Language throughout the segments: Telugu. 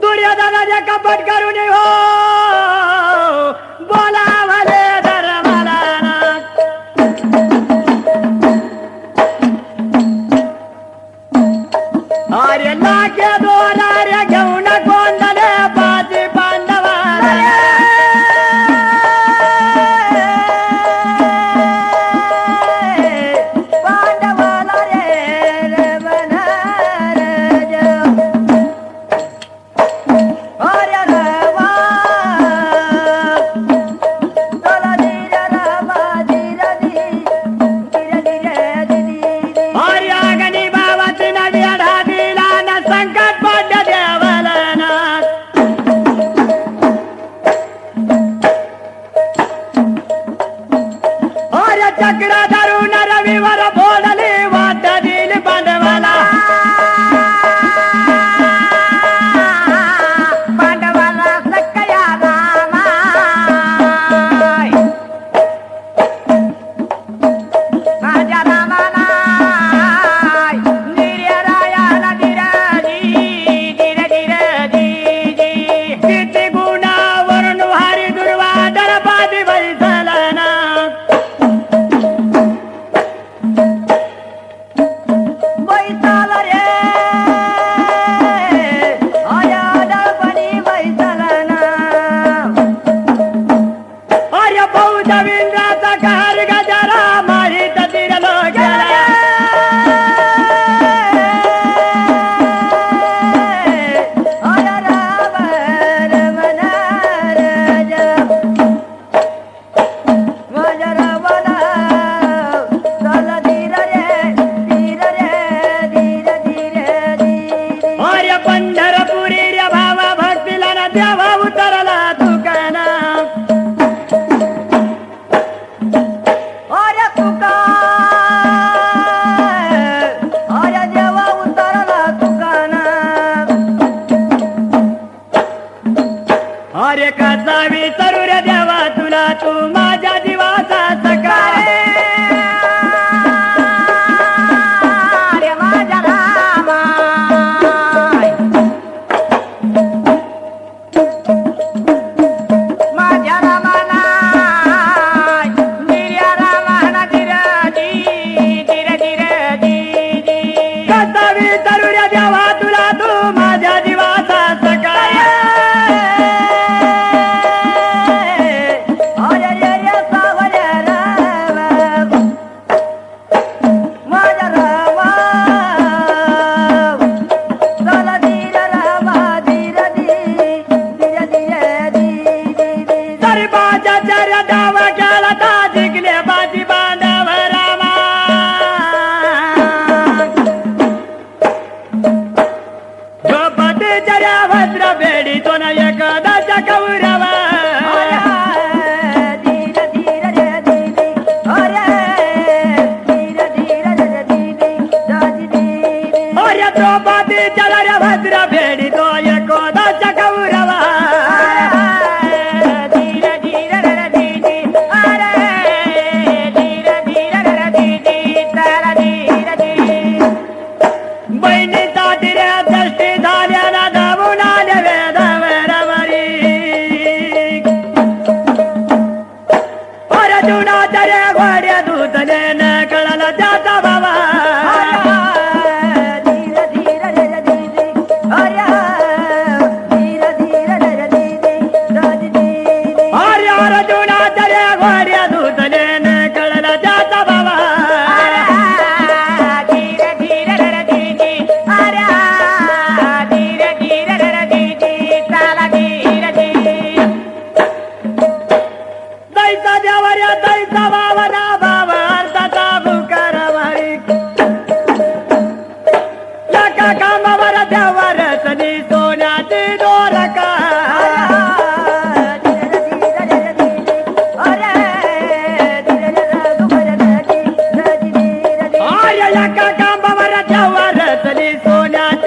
दुर्योधनाच्या कपट करून हो बोला चकड़ा वाऱ्या धुतलेन धीर धीर ररदीनी आर्या धीर धीर धीर धीर दैसा देवाऱ्या दैसा बाबा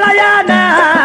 Narayana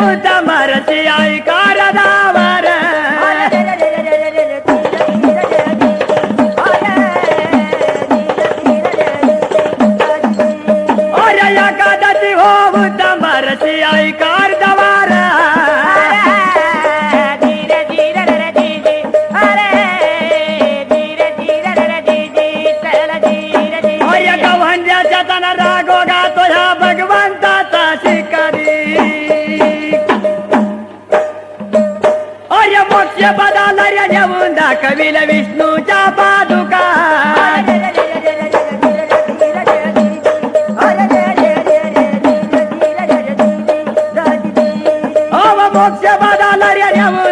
ಸರ್ವದ पक्ष पदाला देऊंदा कवीला विष्णूच्या पादुका मोक्ष पदाला देऊन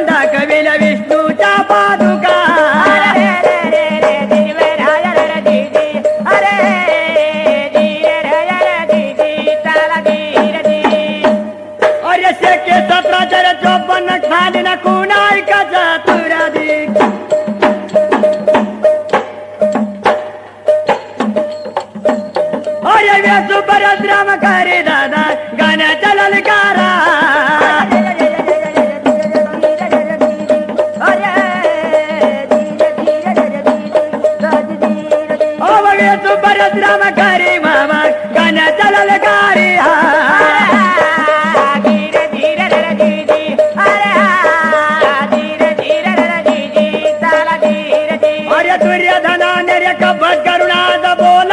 బలగారా భరద్రామ గారి మామ గణ జలల గారి అరే సూర్యధనా నెరక భగరుణాద బోల